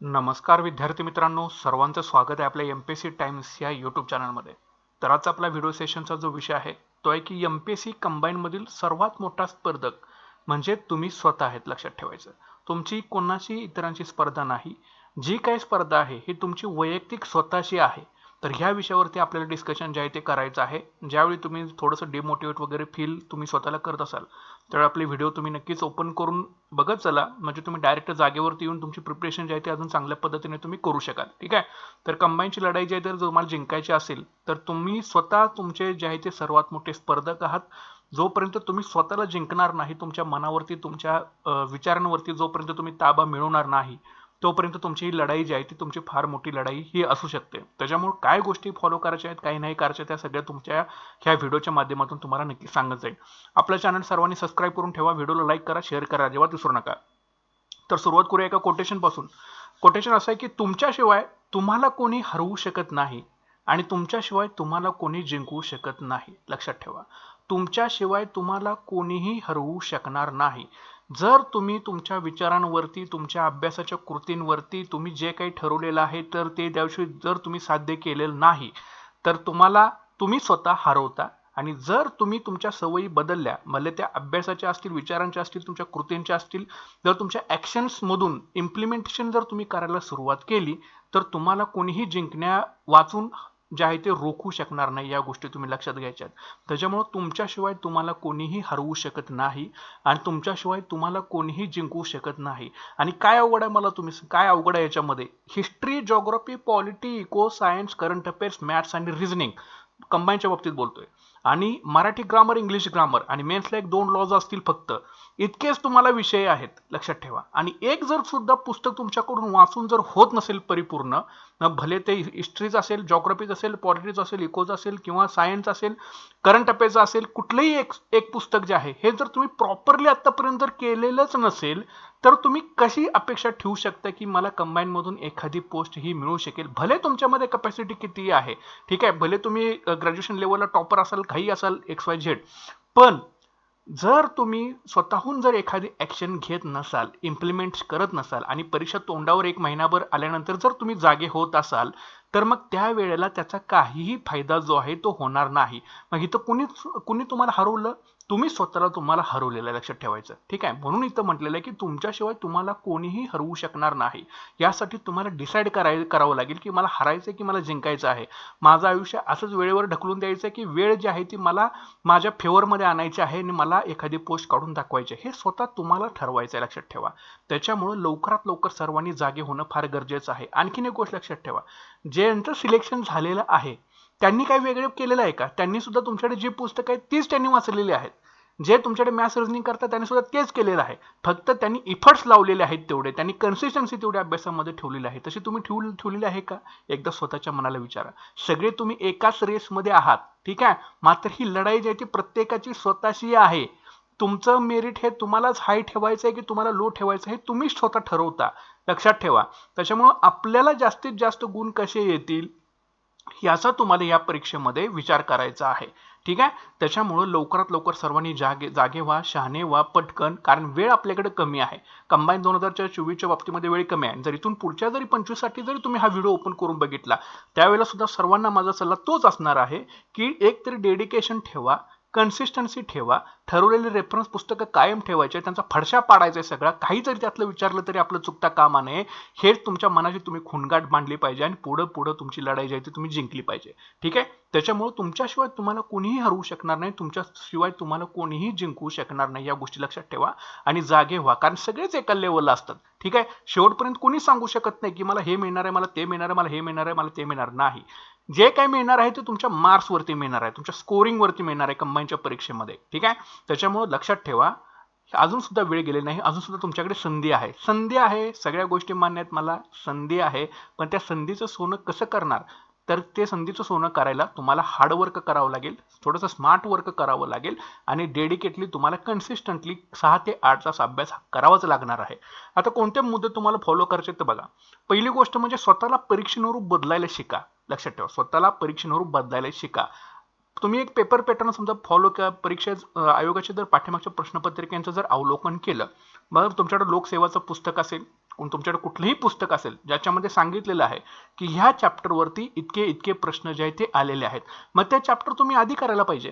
नमस्कार विद्यार्थी मित्रांनो सर्वांचं स्वागत आहे आपल्या M P S C times या यूट्यूब चॅनलमध्ये तर आजचा आपला व्हिडिओ सेशनचा जो विषय आहे तो आहे की एम पी एस सी कंबाईनमधील सर्वात मोठा स्पर्धक म्हणजे तुम्ही स्वतः आहेत लक्षात ठेवायचं. तुमची कोणाशी इतरांची स्पर्धा नाही जी काही स्पर्धा आहे ही तुमची वैयक्तिक स्वतःची आहे. तर ह्या विषयावरती आपल्याला डिस्कशन जे आहे ते करायचं आहे ज्यावेळी तुम्ही थोडंसं डिमोटिवेट वगैरे फील तुम्ही स्वतःला करत असाल त्यावेळी आपले व्हिडिओ तुम्ही नक्कीच ओपन करून बघत चला. म्हणजे तुम्ही डायरेक्ट जागेवरती येऊन तुमची प्रिपरेशन जे आहे ते अजून चांगल्या पद्धतीने तुम्ही करू शकाल. ठीक आहे? तर कंबाईनची लढाई जी आहे तर तुम्हाला जिंकायची असेल तर तुम्ही स्वतः तुमचे जे आहे ते सर्वात मोठे स्पर्धक आहात. जोपर्यंत तुम्ही स्वतःला जिंकणार नाही तुमच्या मनावरती तुमच्या विचारांवरती जोपर्यंत तुम्ही ताबा मिळवणार नाही तोपर्यंत तुमची ही लढाई जी आहे ती तुमची फार मोठी लढाई ही असू शकते. त्याच्यामुळे काय गोष्टी फॉलो करायच्या आहेत काही नाही करायच्या त्या सगळ्या तुमच्या ह्या व्हिडिओच्या माध्यमातून तुम्हाला नक्की सांगत जाईल. आपलं चॅनल सर्वांनी सबस्क्राईब करून ठेवा व्हिडिओला लाईक करा शेअर करा अजिबात विसरू नका. तर सुरुवात करूया एका कोटेशनपासून. कोटेशन असं आहे की तुमच्याशिवाय तुम्हाला कोणी हरवू शकत नाही आणि तुमच्याशिवाय तुम्हाला कोणी जिंकवू शकत नाही. लक्षात ठेवा. तुमच्याशिवाय तुम्हाला कोणीही हरवू शकणार नाही. जर तुम्ही तुमच्या विचारांवरती तुमच्या अभ्यासाच्या कृतींवरती तुम्ही जे काही ठरवलेलं आहे तर ते दिवशी जर तुम्ही साध्य केलेलं नाही तर तुम्हाला तुम्ही स्वतः हरवता. आणि जर तुम्ही तुमच्या सवयी बदलल्या मला त्या अभ्यासाच्या असतील विचारांच्या असतील तुमच्या कृतींच्या असतील जर तुमच्या ॲक्शन्समधून इम्प्लिमेंटेशन जर तुम्ही करायला सुरुवात केली तर तुम्हाला कोणीही जिंकण्या वाचून जे आहे ते रोखू शकणार नाही या गोष्टी तुम्ही लक्षात घ्यायच्यात. त्याच्यामुळं तुमच्याशिवाय तुम्हाला कोणीही हरवू शकत नाही आणि तुमच्याशिवाय तुम्हाला कोणीही जिंकवू शकत नाही. आणि काय अवघड आहे मला तुम्ही काय अवघड आहे याच्यामध्ये? History geography polity eco science current affairs maths आणि रिझनिंग कंबाईनच्या बाबतीत बोलतोय. आणि मराठी ग्रामर इंग्लिश ग्रामर आणि मेन्सला एक दोन लॉज असतील फक्त. इतकेच तुम्हाला विषय आहेत लक्षात ठेवा. आणि एक जर सुद्धा पुस्तक तुमच्याकडून वाचून जर होत नसेल परिपूर्ण न भले ते हिस्ट्रीज असेल जॉग्रफीज असेल पॉलिटिक्स असेल इकोज असेल किंवा सायन्स असेल करंट अफेअर्स असेल कुठलंही एक एक पुस्तक जे आहे हे जर तुम्ही प्रॉपरली आत्तापर्यंत जर केलेलंच नसेल तर तुम्ही कशी अपेक्षा ठेवू शकता की मला कंबाईनमधून एखादी पोस्ट ही मिळू शकेल? भले तुमच्यामध्ये कपॅसिटी किती आहे ठीक आहे भले तुम्ही ग्रॅज्युएशन लेवलला टॉपर असाल काही असाल एक्स वाय झेड पण जर तुम्ही स्वतःहून जर एखादी ॲक्शन घेत नसाल इम्प्लिमेंट करत नसाल आणि परीक्षा तोंडावर एक महिनाभर आल्यानंतर जर तुम्ही जागे होत असाल तर मग त्या वेळेला त्याचा काहीही फायदा जो आहे तो होणार नाही. मग इथं कुणी कुणी तुम्हाला हरवलं? तुम्ही स्वतःला तुम्हाला हरवलेलं लक्षात ठेवायचं. ठीक आहे? म्हणून इथं म्हटलेलं आहे की तुमच्याशिवाय तुम्हाला कोणीही हरवू शकणार नाही. यासाठी तुम्हाला डिसाईड कराय करावं लागेल की मला हरायचं आहे की मला जिंकायचं आहे. माझं आयुष्य असंच वेळेवर ढकलून द्यायचं आहे की वेळ जी आहे ती मला माझ्या फेवरमध्ये आणायची आहे आणि मला एखादी पोस्ट काढून दाखवायची आहे. हे स्वतः तुम्हाला ठरवायचं आहे लक्षात ठेवा. त्याच्यामुळं लवकरात लवकर सर्वांनी जागे होणं फार गरजेचं आहे. आणखीन एक गोष्ट लक्षात ठेवा. ज्यांचं सिलेक्शन झालेलं आहे त्यांनी काही वेगळे केलेलं आहे का? त्यांनी सुद्धा तुमच्याकडे जी पुस्तकं आहेत तीच त्यांनी वाचलेली आहेत. जे तुमच्याकडे मॅथ्स रिजनिंग करतात त्यांनी सुद्धा तेच केलेलं आहे. फक्त त्यांनी इफर्ट्स लावलेले आहेत तेवढे. त्यांनी कन्सिस्टन्सी तेवढ्या अभ्यासामध्ये ठेवलेली आहे. तशी तुम्ही ठेवली ठेवलेली आहे का? एकदा स्वतःच्या मनाला विचारा. सगळे तुम्ही एकाच रेसमध्ये आहात ठीक आहे? मात्र ही लढाई जी आहे ती प्रत्येकाची स्वतःशी आहे. तुमचं मेरिट हे तुम्हालाच हाय ठेवायचं आहे की तुम्हाला लो ठेवायचं हे तुम्हीच स्वतः ठरवता. लक्षात ठेवा. त्याच्यामुळं आपल्याला जास्तीत जास्त गुण कसे येतील? याचा तुम्हाला या परीक्षेमध्ये विचार करायचा आहे. ठीक आहे? त्याच्यामुळं लवकरात लवकर सर्वांनी जागे जागे व्हा शहाणे व्हा पटकन कारण वेळ आपल्याकडे कमी आहे. कंबाईन दोन हजार चोवीसच्या बाबतीमध्ये वेळ कमी आहे. जर इथून पुढच्या जरी पंचवीससाठी जरी तुम्ही हा व्हिडिओ ओपन करून बघितला त्यावेळेला सुद्धा सर्वांना माझा सल्ला तोच असणार आहे की एक तरी डेडिकेशन ठेवा. कन्सिस्टन्सी ठेवा. ठरवलेले रेफरन्स पुस्तकं कायम ठेवायचे त्यांचा फडशा पाडायचा आहे सगळा. काही जरी त्यातलं विचारलं तरी आपलं चुकता कामा नये. हेच तुमच्या मनाची तुम्ही खुणगाट मांडली पाहिजे आणि पुढं पुढं तुमची लढाई जी आहे ती तुम्ही जिंकली पाहिजे. ठीक आहे? त्याच्यामुळे तुमच्याशिवाय तुम्हाला कोणीही हरवू शकणार नाही. तुमच्याशिवाय तुम्हाला कोणीही जिंकू शकणार नाही. या गोष्टी लक्षात ठेवा आणि जागे व्हा. कारण सगळेच एका लेवलला असतात. ठीक आहे? शेवटपर्यंत कोणी सांगू शकत नाही की मला हे मिळणार आहे मला ते मिळणार आहे मला हे मिळणार आहे मला ते मिळणार नाही. जे काही मिळणार आहे ते तुमच्या मार्क्सवरती मिळणार आहे. तुमच्या स्कोरिंगवरती मिळणार आहे कंबाईनच्या परीक्षेमध्ये. ठीक आहे? त्याच्यामुळं लक्षात ठेवा अजून सुद्धा वेळ गेले नाही. अजून सुद्धा तुमच्याकडे संधी आहे. संधी आहे सगळ्या गोष्टी मान्य आहेत मला. संधी आहे. पण त्या संधीचं सोनं कसं करणार? तर ते संधीचं सोनं करायला तुम्हाला हार्डवर्क करावं लागेल. थोडंसं स्मार्ट वर्क करावं लागेल. आणि डेडिकेटली तुम्हाला कन्सिस्टंटली सहा ते आठ तास अभ्यास करावाच लागणार आहे. आता कोणते मुद्दे तुम्हाला फॉलो करायचे ते बघा. पहिली गोष्ट म्हणजे स्वतःला परीक्षेनुरूप बदलायला शिका. लक्षात ठेवा. स्वतःला परीक्षेनुरूप बदलायला शिका. तुम्ही एक पेपर पॅटर्न समजा फॉलो किंवा परीक्षा आयोगाच्या जर पाठीमागच्या प्रश्नपत्रिकेचं जर अवलोकन केलं मग तुमच्याकडे लोकसेवाचं पुस्तक असेल तुमच्याकडे कुठलंही पुस्तक असेल ज्याच्यामध्ये सांगितलेलं आहे की ह्या चॅप्टरवरती इतके इतके प्रश्न जे आहेत ते आलेले आहेत. मग त्या चॅप्टर तुम्ही आधी करायला पाहिजे.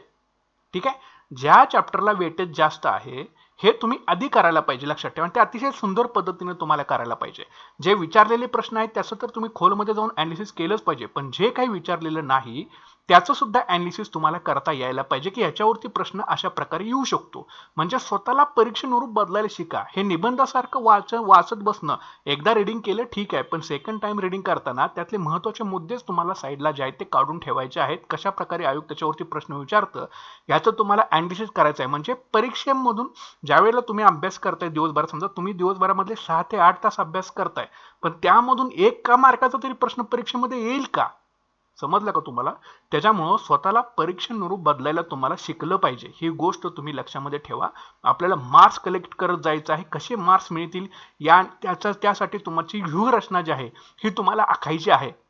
ठीक आहे? ज्या चॅप्टरला वेटेज जास्त आहे हे तुम्ही आधी करायला पाहिजे लक्षात ठेवा. आणि ते अतिशय सुंदर पद्धतीने तुम्हाला करायला पाहिजे. जे विचारलेले प्रश्न आहेत त्याचं तर तुम्ही खोलमध्ये जाऊन अनालिसिस केलंच पाहिजे. पण जे काही विचारलेलं नाही त्याचं सुद्धा अनालिसिस तुम्हाला करता यायला पाहिजे की याच्यावरती प्रश्न अशा प्रकारे येऊ शकतो. म्हणजे स्वतःला परीक्षेनुरूप बदलायला शिका. हे निबंधासारखं वाच वाचत बसणं. एकदा रिडिंग केलं ठीक आहे. पण सेकंड टाइम रिडिंग करताना त्यातले महत्त्वाचे मुद्देच तुम्हाला साईडला जे आहेत ते काढून ठेवायचे आहेत. कशा प्रकारे आयोग त्याच्यावरती प्रश्न विचारतं याचं तुम्हाला अनालिसिस करायचं आहे. म्हणजे परीक्षेमधून ज्यावेळेला तुम्ही अभ्यास करताय दिवसभरात समजा तुम्ही दिवसभरामधले सहा ते आठ तास अभ्यास करताय पण त्यामधून एक का मार्काचा तरी प्रश्न परीक्षेमध्ये येईल का? समजलं का तुम्हाला? त्याच्यामुळं स्वतःला परीक्षेनुरूप बदलायला तुम्हाला शिकलं पाहिजे. ही गोष्ट तुम्ही लक्षामध्ये ठेवा. आपल्याला मार्क्स कलेक्ट करत जायचं आहे. कसे मार्क्स मिळतील? या त्याचा त्यासाठी तुमची व्यूहरचना जी आहे ही तुम्हाला आखायची आहे.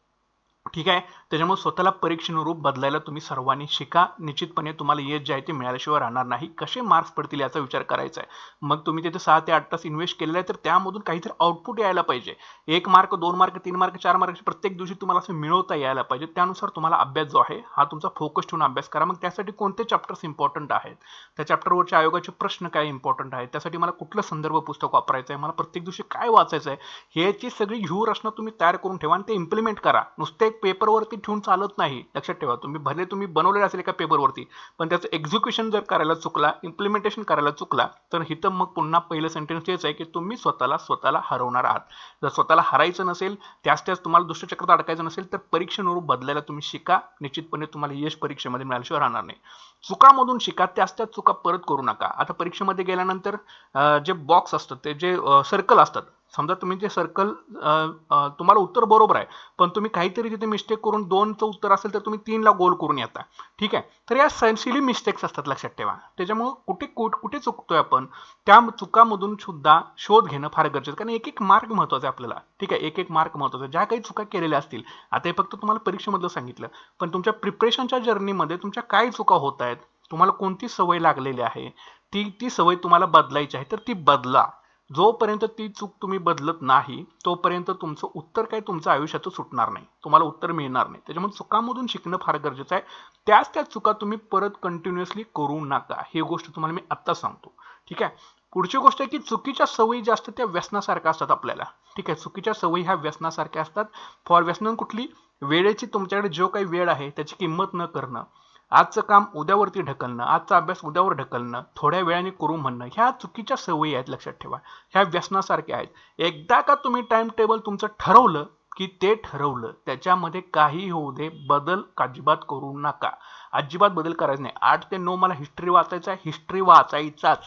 ठीक आहे? त्याच्यामुळे स्वतःला परीक्षेनुरूप बदलायला तुम्ही सर्वांनी शिका. निश्चितपणे तुम्हाला यश जे आहे ते मिळाल्याशिवाय राहणार नाही. कसे मार्क्स पडतील याचा विचार करायचा आहे. मग तुम्ही तिथे सहा ते आठ तास इन्व्हेस्ट केलेला आहे तर त्यामधून काहीतरी आउटपुट यायला पाहिजे. एक मार्क दोन मार्क तीन मार्क चार मार्क प्रत्येक दिवशी तुम्हाला असं मिळवता यायला पाहिजे. त्यानुसार तुम्हाला अभ्यास जो आहे हा तुमचा फोकस ठेवून अभ्यास करा. मग त्यासाठी कोणते चॅप्टर्स इम्पॉर्टंट आहेत? त्या चॅप्टरवरच्या आयोगाचे प्रश्न काय इम्पॉर्टंट आहेत? त्यासाठी मला कुठलं संदर्भ पुस्तक वापरायचं आहे? मला प्रत्येक दिवशी काय वाचायचं आहे? ह्याची सगळी व्यूह तुम्ही तयार करून ठेवा आणि ते इम्प्लिमेंट करा. नुसते पेपरवरती ठेवून चालत नाही. लक्षात ठेवा तुम्ही भले तुम्ही बनवलेले असेल एका पेपरवरती पण त्याचं एक्झिक्युशन जर करायला चुकला इम्प्लिमेंटेशन करायला चुकला तर इथं मग पुन्हा पहिलं सेंटेन्स तेच आहे की तुम्ही स्वतःला स्वतःला हरवणार आहात. जर स्वतःला हरायचं नसेल त्याच त्याच तुम्हाला दुष्टचक्रात अडकायचं नसेल तर परीक्षेनुरूप बदलायला तुम्ही शिका. निश्चितपणे तुम्हाला यश परीक्षेमध्ये मिळाल्याशिवाय राहणार नाही. चुकामधून शिका त्याच त्याच चुका परत करू नका. आता परीक्षेमध्ये गेल्यानंतर जे बॉक्स असतात ते जे सर्कल असतात समजा तुम्ही जे सर्कल तुम्हाला उत्तर बरोबर आहे पण तुम्ही काहीतरी तिथे मिस्टेक करून दोनचं उत्तर असेल तर तुम्ही तीनला गोल करून येता. ठीक आहे? तर या सिली मिस्टेक्स असतात लक्षात ठेवा. त्याच्यामुळं कुठे कुठे चुकतोय आपण त्या चुकामधून सुद्धा शोध घेणं फार गरजेचं कारण एक एक मार्क महत्त्वाचा आहे आपल्याला. ठीक आहे? एक एक मार्क महत्त्वाचा ज्या काही चुका केलेल्या असतील आता हे फक्त तुम्हाला परीक्षेमधलं सांगितलं पण तुमच्या प्रिपरेशनच्या जर्नीमध्ये तुमच्या काय चुका होत आहेत तुम्हाला कोणती सवय लागलेली आहे ती ती सवय तुम्हाला बदलायची आहे तर ती बदला. जोपर्यंत ती चूक तुम्ही बदलत नाही तोपर्यंत तुमचं उत्तर काय तुमचं आयुष्याचं सुटणार नाही. तुम्हाला उत्तर मिळणार नाही. त्याच्यामुळे चुकामधून शिकणं फार गरजेचं आहे. त्याच त्या चुका तुम्ही परत कंटिन्युअसली करू नका. ही गोष्ट तुम्हाला मी आत्ता सांगतो. ठीक आहे? पुढची गोष्ट आहे की चुकीच्या सवयी जास्त त्या व्यसनासारख्या असतात आपल्याला. ठीक आहे? चुकीच्या सवयी ह्या व्यसनासारख्या असतात. फॉर व्यसन कुठली? वेळेची तुमच्याकडे जो काही वेळ आहे त्याची किंमत न करणं. आजचं काम उद्यावरती ढकलणं आजचा अभ्यास उद्यावर ढकलणं थोड्या वेळाने करू म्हणणं ह्या चुकीच्या सवयी आहेत लक्षात ठेवा. ह्या व्यसनासारख्या आहेत. एकदा का तुम्ही टाइम टेबल तुमचं ठरवलं की ते ठरवलं. त्याच्यामध्ये काही होऊ दे बदल अजिबात करू नका. अजिबात बदल करायचा नाही. आठ ते नऊ मला हिस्ट्री वाचायचा आहे. हिस्ट्री वाचायचाच.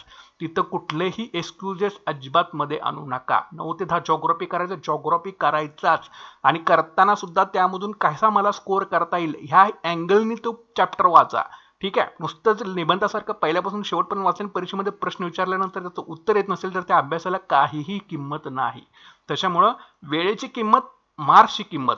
तिथं कुठलेही एक्सक्युजेस अजिबात मध्ये आणू नका. नऊ ते दहा जॉग्रॉफी करायचं जॉग्रॉफी करायचाच. आणि करताना सुद्धा त्यामधून कसा मला स्कोअर करता येईल ह्या अँगलनी तो चॅप्टर वाचा. ठीक आहे? नुसतंच निबंधासारखं पहिल्यापासून शेवटपर्यंत वाचन परीक्षेमध्ये प्रश्न विचारल्यानंतर त्याचं उत्तर येत नसेल तर त्या अभ्यासाला काहीही किंमत नाही. त्याच्यामुळं वेळेची किंमत मार्क्सची किंमत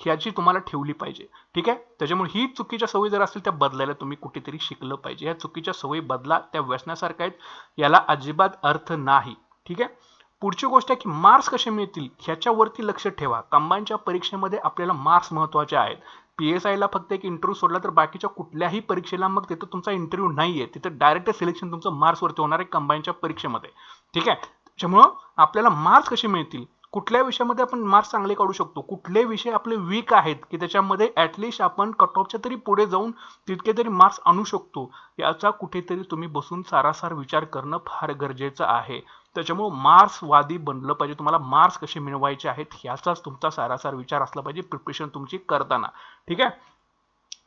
ह्याची तुम्हाला ठेवली पाहिजे. ठीक आहे? त्याच्यामुळे ही चुकीच्या सवयी जर असतील त्या बदलायला तुम्ही कुठेतरी शिकलं पाहिजे. या चुकीच्या सवयी बदला त्या व्यसनासारख्या आहेत याला अजिबात अर्थ नाही. ठीक आहे? पुढची गोष्ट आहे की मार्क्स कसे मिळतील ह्याच्यावरती लक्ष ठेवा. कंबाईनच्या परीक्षेमध्ये आपल्याला मार्क्स महत्त्वाचे आहेत. पी एस आयला फक्त एक इंटरव्ह्यू सोडला तर बाकीच्या कुठल्याही परीक्षेला मग तिथं तुमचा इंटरव्ह्यू नाही आहे तिथं डायरेक्ट सिलेक्शन तुमचं मार्क्सवरती होणार आहे कंबाईनच्या परीक्षेमध्ये. ठीक आहे? त्याच्यामुळं आपल्याला मार्क्स कसे मिळतील? कुठल्या विषयामध्ये आपण मार्क्स चांगले काढू शकतो? कुठले विषय आपले वीक आहेत की त्याच्यामध्ये ॲटलिस्ट आपण कट ऑफच्या तरी पुढे जाऊन तितके तरी मार्क्स आणू शकतो? याचा कुठेतरी तुम्ही बसून सारासार विचार करणं फार गरजेचं आहे. त्याच्यामुळं मार्क्सवादी बनलं पाहिजे. तुम्हाला मार्क्स कसे मिळवायचे आहेत ह्याचाच तुमचा सारासार विचार असला पाहिजे. प्रिपरेशन तुमची करताना. ठीक? आहे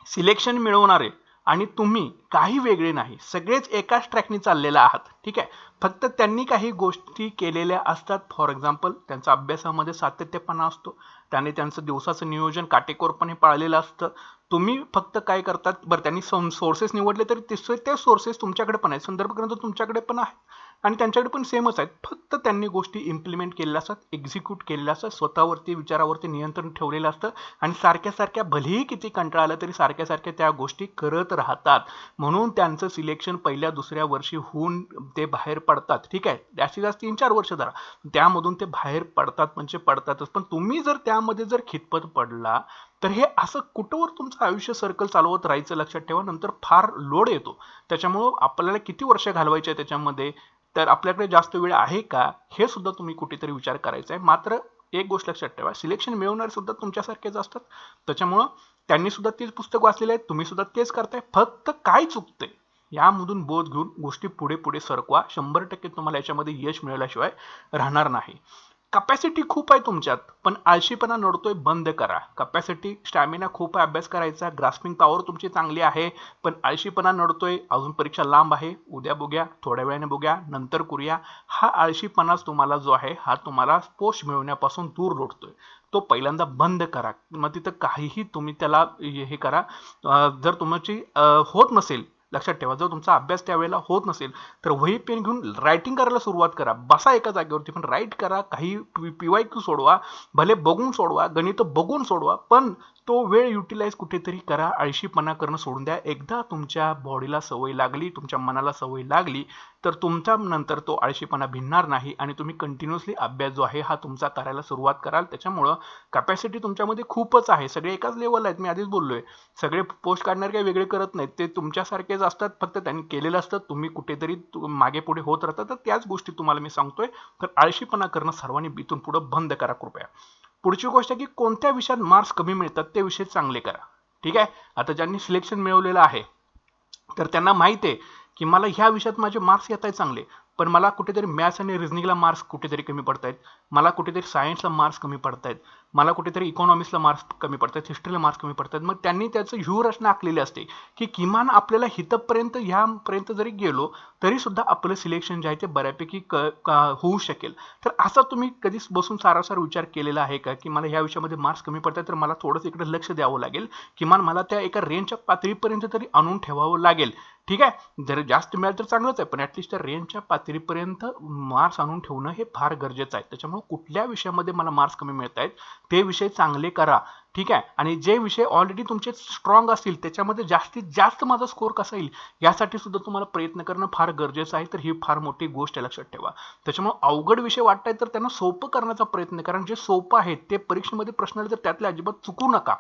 सिलेक्शन मिळवणारे आणि तुम्ही काही वेगळे नाही. सगळेच एकाच ट्रॅकनी चाललेला आहात. ठीक आहे? फक्त त्यांनी काही गोष्टी केलेल्या असतात. फॉर एक्झाम्पल त्यांचा अभ्यासामध्ये सातत्यपणा असतो. त्याने त्यांचं दिवसाचं नियोजन काटेकोरपणे पाळलेलं असतं. तुम्ही फक्त काय करतात? बरं त्यांनी सोर्सेस निवडले तरी तिसरे ते सोर्सेस तुमच्याकडे पण आहेत. संदर्भ ग्रंथ तुमच्याकडे पण आहे आणि त्यांच्याकडे पण सेमच आहेत. फक्त त्यांनी गोष्टी इम्प्लिमेंट केलेल्या असतात एक्झिक्यूट केलेल्या असतात स्वतःवरती विचारावरती नियंत्रण ठेवलेलं असतं आणि सारख्या सारख्या भलेही किती कंटाळा आला तरी सारख्या सारख्या त्या गोष्टी करत राहतात. म्हणून त्यांचं सिलेक्शन पहिल्या दुसऱ्या वर्षी होऊन ते बाहेर पडतात. ठीक आहे? जास्तीत जास्त तीन चार वर्ष धरा. त्यामधून ते बाहेर पडतात म्हणजे पडतातच. पण तुम्ही जर त्यामध्ये जर खितपत पडला तर हे असं कुठंवर तुमचं आयुष्य सर्कल चालवत राहायचं लक्षात ठेवा. नंतर फार लोड येतो. त्याच्यामुळं आपल्याला किती वर्ष घालवायचे त्याच्यामध्ये? तर आपल्याकडे जास्त वेळ आहे का? हे सुद्धा तुम्ही कुठेतरी विचार करायचा आहे. मात्र एक गोष्ट लक्षात ठेवा. सिलेक्शन मिळवणारे सुद्धा तुमच्यासारखेच असतात. त्याच्यामुळं त्यांनी सुद्धा तेच पुस्तक वाचलेले आहेत तुम्ही सुद्धा तेच करताय. फक्त काय चुकतंय यामधून बोध घेऊन गोष्टी पुढे पुढे सरकवा. शंभर टक्के तुम्हाला याच्यामध्ये यश मिळाल्याशिवाय राहणार नाही. कपॅसिटी खूप आहे तुमच्यात पण आळशीपणा नडतोय बंद करा. कपॅसिटी स्टॅमिना खूप आहे अभ्यास करायचा ग्रास्पिंग पॉवर तुमची चांगली आहे पण आळशीपणा नडतोय अजून परीक्षा लांब आहे उद्या बघूया थोड्या वेळाने बघूया नंतर करूया. हा आळशीपणाच तुम्हाला जो आहे हा तुम्हाला पोस्ट मिळवण्यापासून दूर लोटतोय. तो पहिल्यांदा बंद करा. मग तिथं काहीही तुम्ही त्याला हे करा. जर तुमची होत नसेल लक्षात ठेवा जर तुमचा अभ्यास त्यावेळेला होत नसेल तर वही पेन घेऊन रायटिंग करायला सुरुवात करा. बसा एका जागेवरती पण राईट करा. काही पीवाय क्यू सोडवा भले बघून सोडवा गणित बघून सोडवा पण तो वेळ युटिलाइज कुठेतरी करा. आळशीपणा करणं सोडून द्या. एकदा तुमच्या बॉडीला सवय लागली तुमच्या मनाला सवय लागली तर तुमच्या नंतर तो आळशीपणा भिनणार नाही आणि तुम्ही कंटिन्युअसली अभ्यास जो आहे हा तुमचा करायला सुरुवात कराल. त्याच्यामुळं कॅपॅसिटी तुमच्यामध्ये खूपच आहे. सगळे एकाच लेवल आहेत. मी आधीच बोललोय. सगळे पोस्ट काढणार काही वेगळे करत नाहीत. ते तुमच्यासारखेच असतात फक्त त्यांनी केलेलं असतं. तुम्ही कुठेतरी मागे पुढे होत राहतात तर त्याच गोष्टी तुम्हाला मी सांगतोय. तर आळशीपणा करणं सर्वांनी बितून पुढं बंद करा कृपया. पुढची गोष्ट की कोणत्या विषयात मार्क्स कमी मिळतात ते विषय चांगले करा. ठीक आहे? आता ज्यांनी सिलेक्शन मिळवलेलं आहे तर त्यांना माहिती आहे की मला ह्या विषयात माझे मार्क्स येत आहेत चांगले. पण मला कुठेतरी मॅथ्स आणि रिझनिंगला मार्क्स कुठेतरी कमी पडत आहेत मला कुठेतरी सायन्सला मार्क्स कमी पडत आहेत मला कुठेतरी इकॉनॉमिक्सला मार्क्स कमी पडत आहेत हिस्ट्रीला मार्क्स कमी पडत आहेत मग त्यांनी त्याचं ह्यू रचना आखलेली असते की किमान आपल्याला हितपर्यंत ह्यापर्यंत जरी गेलो तरीसुद्धा आपलं सिलेक्शन जे आहे ते बऱ्यापैकी क होऊ शकेल. तर असा तुम्ही कधीच बसून सारासार विचार केलेला आहे का? की मला ह्या विषयामध्ये मार्क्स कमी पडतात तर मला थोडंसं इकडे लक्ष द्यावं लागेल. किमान मला त्या एका रेंजच्या पातळीपर्यंत तरी आणून ठेवावं लागेल. ठीक आहे? जर जास्त मिळालं तर चांगलंच आहे पण ॲटलिस्ट त्या रेंजच्या पातळीपर्यंत मार्क्स आणून ठेवणं हे फार गरजेचं आहे. त्याच्यामुळे कुठल्या विषयामध्ये मला मार्क्स कमी मिळत आहेत ते विषय चांगले करा. ठीक आहे? आणि जे विषय ऑलरेडी तुमचे स्ट्रॉंग असतील त्याच्यामध्ये जास्तीत जास्त माझा स्कोर कसा येईल यासाठी सुद्धा तुम्हाला प्रयत्न करणं फार गरजेचं आहे. तर ही फार मोठी गोष्ट आहे लक्षात ठेवा. त्याच्यामुळे अवघड विषय वाटत तर त्यांना सोपं करण्याचा प्रयत्न कारण जे सोपं आहे ते परीक्षेमध्ये प्रश्न आले तर त्यातले अजिबात चुकू नका.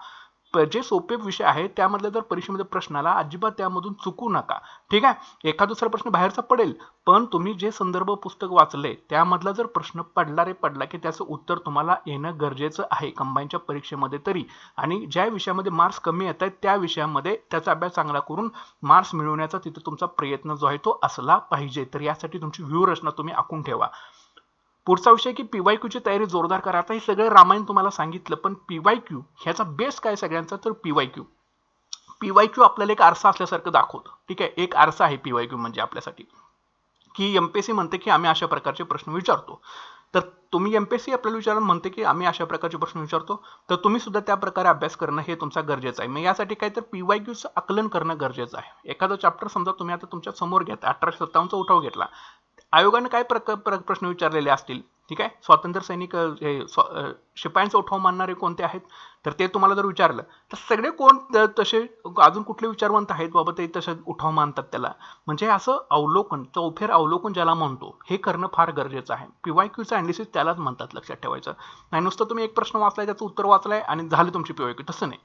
जे सोपे विषय आहेत त्यामधले जर परीक्षेमध्ये प्रश्न आला अजिबात त्यामधून चुकू नका. ठीक आहे? एखाद दुसरा प्रश्न बाहेरचा पडेल पण तुम्ही जे संदर्भ पुस्तक वाचले त्यामधला जर प्रश्न पडला रे पडला की त्याचं उत्तर तुम्हाला येणं गरजेचं आहे कंबाईनच्या परीक्षेमध्ये तरी. आणि ज्या विषयामध्ये मार्क्स कमी येत आहेत त्या विषयामध्ये त्याचा अभ्यास चांगला करून मार्क्स मिळवण्याचा तिथे तुमचा प्रयत्न जो आहे तो असला पाहिजे. तर यासाठी तुमची व्यूहरचना रचना तुम्ही आखून ठेवा. पुढचा विषय की पीवाय क्यूची तयारी जोरदार करा. आता हे सगळं रामायण तुम्हाला सांगितलं पण पीवाय क्यू ह्याचा बेस काय सगळ्यांचा? तर पीवाय क्यू पीवाय क्यू आपल्याला एक आरसा असल्यासारखं दाखवतं. ठीक आहे? एक आरसा आहे पीवाय क्यू म्हणजे आपल्यासाठी. की एमपीएससी म्हणते की आम्ही अशा प्रकारचे प्रश्न विचारतो. तर तुम्ही एमपीएससी आपल्याला विचारून म्हणते की आम्ही अशा प्रकारचे प्रश्न विचारतो. तर तुम्ही सुद्धा त्या प्रकारे अभ्यास करणं हे तुमचा गरजेचं आहे. मग यासाठी काय तर पीवाय क्यूचं आकलन करणं गरजेचं आहे. एखादं चॅप्टर समजा तुम्ही आता तुमच्यासमोर घेता अठराशे सत्तावन्नचा उठाव घेतला. आयोगाने काय प्रक प्र प्रश्न विचारलेले असतील? ठीक आहे? स्वातंत्र्य सैनिक शिपायांचा उठाव मानणारे कोणते आहेत? तर ते तुम्हाला जर विचारलं तर सगळे कोण तसे अजून कुठले विचारवंत आहेत बाबा ते तसे उठाव मानतात त्याला? म्हणजे असं अवलोकन चौफेर अवलोकन ज्याला म्हणतो हे करणं फार गरजेचं आहे. पीवाय क्यूचं अनालिसिस त्यालाच म्हणतात लक्षात ठेवायचं. नाही नुसतं तुम्ही एक प्रश्न वाचलाय त्याचं उत्तर वाचलाय आणि झालं तुमची पीवाय क्यू. तसं नाही.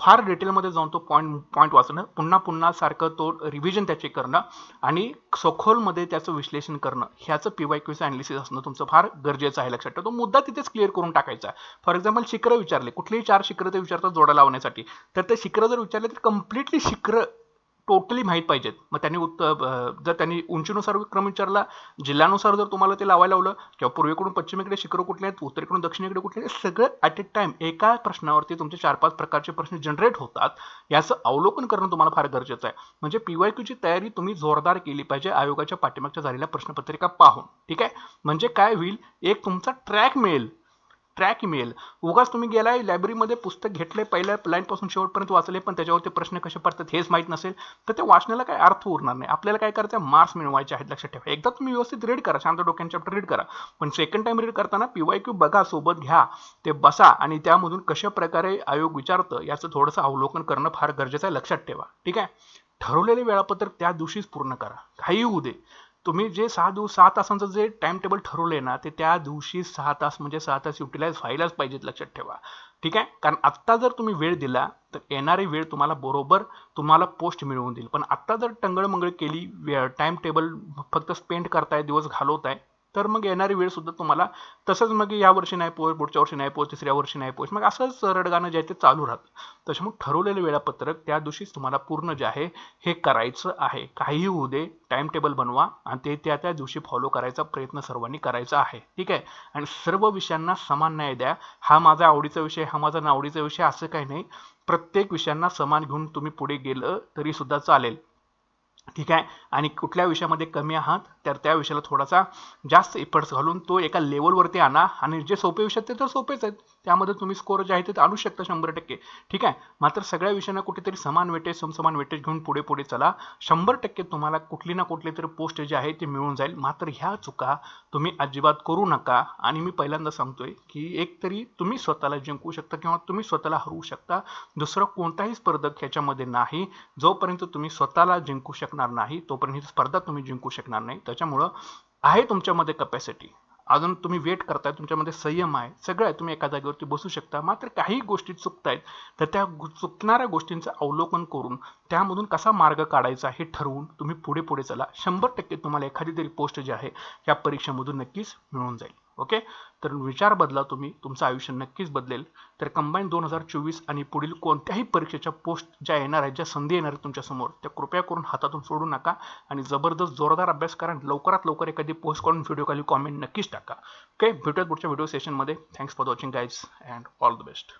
फार डिटेलमध्ये जाऊन तो पॉईंट पॉईंट वाचणं पुन्हा पुन्हा सारखं तो रिव्हिजन त्याचे करणं आणि सखोलमध्ये त्याचं विश्लेषण करणं ह्याचं पी वाय क्यूचं अनालिसिस असणं तुमचं फार गरजेचं आहे लक्षात ठेवा. तो मुद्दा तिथेच क्लिअर करून टाकायचा फॉर एक्झाम्पल शिखरं विचारले. कुठलेही चार शिखरं ते विचारतात जोडा लावण्यासाठी. तर ते शिखरं जर विचारले तर कम्प्लिटली शिखरं टोटली माहीत पाहिजेत. मग त्यांनी उत्तर जर त्यांनी उंचीनुसार क्रम विचारला जिल्ह्यानुसार जर तुम्हाला ते लावायला लावलं किंवा पूर्वेकडून पश्चिमेकडे शिखरं कुठले आहेत उत्तरेकडून दक्षिणेकडे कुठले आहेत सगळं ॲट ए टाइम एका प्रश्नावरती तुमचे चार पाच प्रकारचे प्रश्न जनरेट होतात. याचं अवलोकन करणं तुम्हाला फार गरजेचं आहे. म्हणजे पीवाय क्यूची तयारी तुम्ही जोरदार केली पाहिजे आयोगाच्या पाठीमागच्या झालेल्या प्रश्नपत्रिका पाहून. ठीक आहे? म्हणजे काय होईल? एक तुमचा ट्रॅक मिळेल. ट्रॅक मिळेल. उगाच तुम्ही गेलाय लायब्ररीमध्ये पुस्तक घेतले पहिल्या लाईनपासून शेवटपर्यंत वाचले पण त्याच्यावरती प्रश्न कसे पडतात हेच माहीत नसेल तर त्या वाचण्याला काय अर्थ उरणार नाही. आपल्याला काय करायचं मार्क्स मिळवायचे आहेत लक्षात ठेवा. एकदा तुम्ही व्यवस्थित रीड करा शांत डोक्याने चॅप्टर रीड करा. पण सेकंड टाइम रीड करताना पीवाय क्यू बघा सोबत घ्या ते बसा आणि त्यामधून कशा प्रकारे आयोग विचारतं याचं थोडंसं अवलोकन करणं फार गरजेचं आहे लक्षात ठेवा. ठीक आहे? ठरवलेले वेळापत्रक त्या दिवशीच पूर्ण करा. काही होऊ दे. तुम्ही जे सहा दिवस सहा तासांचं जे टाइम टेबल ठरवले ना ते त्या दिवशी सहा तास म्हणजे सहा तास युटिलाइज व्हायलाच पाहिजेत लक्षात ठेवा. ठीक आहे? कारण आत्ता जर तुम्ही वेळ दिला तर येणारी वेळ तुम्हाला बरोबर तुम्हाला पोस्ट मिळवून देईल. पण आत्ता जर टंगळमंगळ केली टाइम टेबल फक्त स्पेंड करताय दिवस घालवताय तर मग येणारी वेळ सुद्धा तुम्हाला तसंच मग या वर्षी नाही पोहोच पुढच्या वर्षी नाही पोहोच तिसऱ्या वर्षी नाही पोहोच मग असंच रडगाणं जे आहे ते चालू राहतं. त्याच्यामुळे ठरवलेलं वेळापत्रक त्या दिवशीच तुम्हाला पूर्ण जे आहे हे करायचं आहे. काहीही होऊ दे टाइम टेबल बनवा आणि ते त्या त्या दिवशी फॉलो करायचा प्रयत्न सर्वांनी करायचा आहे. ठीक आहे? आणि सर्व विषयांना समान न्याय द्या. हा माझा आवडीचा विषय हा माझा नावडीचा विषय असं काही नाही. प्रत्येक विषयांना समान घेऊन तुम्ही पुढे गेलं तरी सुद्धा चालेल. ठीक आहे? आणि कुठल्या विषयामध्ये कमी आहात तर त्या विषयाला थोडासा जास्त इफर्ट्स घालून तो एका लेवलवरती आणा. आणि जे सोपे विषय ते तर सोपेच आहेत. त्यामध्ये तुम्ही स्कोर जे आहे ते आणू शकता शंभर टक्के. ठीक आहे? मात्र सगळ्या विषयांना कुठेतरी समान वेटेज समसमान वेटेज घेऊन पुढे पुढे चला. शंभर टक्के तुम्हाला कुठली ना कुठली तरी पोस्ट जे आहे ते मिळून जाईल. मात्र ह्या चुका तुम्ही अजिबात करू नका. आणि मी पहिल्यांदा सांगतोय की एक तरी तुम्ही स्वतःला जिंकू शकता किंवा तुम्ही स्वतःला हरवू शकता. दुसरं कोणताही स्पर्धक ह्याच्यामध्ये नाही. जोपर्यंत तुम्ही स्वतःला जिंकू शकणार नाही तोपर्यंत ही स्पर्धा तुम्ही जिंकू शकणार नाही. त्याच्यामुळं आहे तुमच्यामध्ये कपॅसिटी अजून तुम्ही वेट करताय तुमच्यामध्ये संयम आहे सगळं आहे. तुम्ही एका जागेवरती बसू शकता. मात्र काही गोष्टी चुकतायत तर त्या चुकणाऱ्या गोष्टींचं अवलोकन करून त्यामधून कसा मार्ग काढायचा हे ठरवून तुम्ही पुढे पुढे चला. शंभर टक्के तुम्हाला एखादी तरी पोस्ट जी आहे या परीक्षेमधून नक्कीच मिळून जाईल. ओके तर विचार बदला तुम्ही तुमचं आयुष्य नक्कीच बदलेल. तर कंबाईन दोन हजार चोवीस आणि पुढील कोणत्याही परीक्षेच्या पोस्ट ज्या येणार आहेत ज्या संधी येणार आहेत तुमच्यासमोर त्या कृपया करून हातातून सोडू नका आणि जबरदस्त जोरदार अभ्यास करा लवकरात लवकर एखादी पोस्ट करून व्हिडिओ खाली कॉमेंट नक्कीच टाका. ओके भेटूयात पुढच्या व्हिडिओ सेशनमध्ये thanks for watching guys and all the best